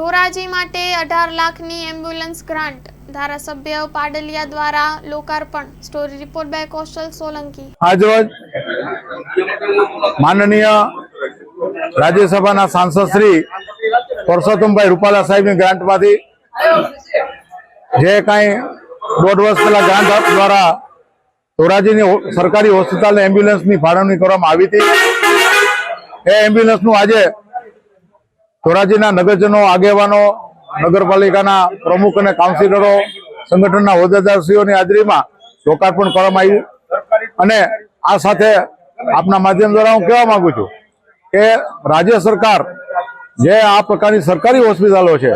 ધોરાજી માટે અઢાર લાખની એમ્બ્યુલન્સ ગ્રાન્ટ. ધારાસભ્ય પાડલિયા દ્વારા લોકાર્પણ. સ્ટોરી રિપોર્ટ બાય કોસ્ટલ સોલંકી. આજરોજ માનનીય રાજ્યસભાના સાંસદ શ્રી પરસોત્તમભાઈ રૂપાલા સાહેબની ગ્રાન્ટમાંથી જે કાંઈ દોઢ વર્ષ પહેલા ગ્રાન્ટ દ્વારા ધોરાજીની સરકારી હોસ્પિટલને એમ્બ્યુલન્સની ફાળવણી કરવામાં આવી હતી. એ એમ્બ્યુલન્સનું આજે ધોરાજીના નગરજનો, આગેવાનો, નગરપાલિકાના પ્રમુખ અને કાઉન્સિલરો, સંગઠનના હોદ્દેદારશ્રીઓની હાજરીમાં લોકાર્પણ કરવામાં આવ્યું. અને આ સાથે આપના માધ્યમ દ્વારા હું કહેવા માંગુ છું કે રાજ્ય સરકાર જે આ પ્રકારની સરકારી હોસ્પિટલો છે,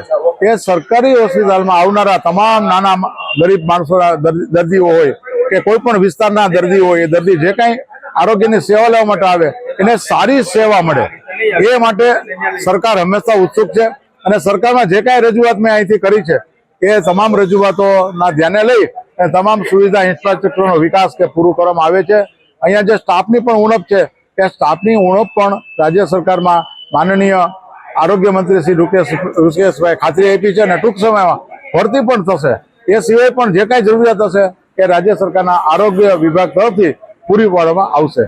એ સરકારી હોસ્પિટલમાં આવનારા તમામ નાના ગરીબ માણસોના દર- દર્દીઓ હોય કે કોઈ પણ વિસ્તારના દર્દી હોય, એ દર્દી જે કાંઈ આરોગ્યની સેવા લેવા માટે આવે, એને સારી સેવા મળે. એ માટે સરકાર હંમેશા ઉત્સુક છે અને સરકારમાં જે કાંઈ રજૂઆત મેં અહીંથી કરી છે એ તમામ રજૂઆતોના ધ્યાને લઈ અને તમામ સુવિધા ઇન્ફ્રાસ્ટ્રક્ચરનો વિકાસ કે પૂરું કરવામાં આવે છે. અહીંયા જે સ્ટાફની પણ ઉણપ છે એ સ્ટાફની ઉણપ પણ રાજ્ય સરકારમાં માનનીય આરોગ્ય મંત્રી શ્રી રૂકેશ રૂકેશભાઈ ખાતરી આપી છે અને ટૂંક સમયમાં ભરતી પણ થશે. એ સિવાય પણ જે કાંઈ જરૂરિયાત હશે એ રાજ્ય સરકારના આરોગ્ય વિભાગ તરફથી પૂરી પાડવામાં આવશે.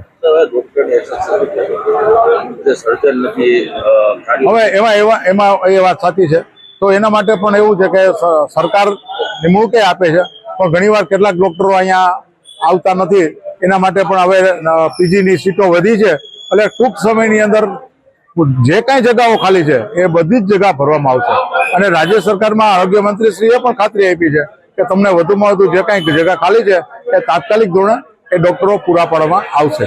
હવે એમાં એવા એમાં એ વાત સાચી છે. તો એના માટે પણ એવું છે કે સરકાર નિમણૂકે આપે છે. પણ ઘણીવાર કેટલાક ડોક્ટરો અહીંયા આવતા નથી. એના માટે પણ હવે પીજીની સીટો વધી છે. એટલે ટૂંક સમયની અંદર જે કાંઈ જગાઓ ખાલી છે, એ બધી જ જગા ભરવામાં આવશે. અને રાજ્ય સરકારમાં આરોગ્ય મંત્રીશ્રીએ પણ ખાતરી આપી છે કે તમને વધુમાં વધુ જે કાંઈ જગા ખાલી છે, એ તાત્કાલિક ધોરણે એ ડોક્ટરો પૂરા પાડવામાં આવશે.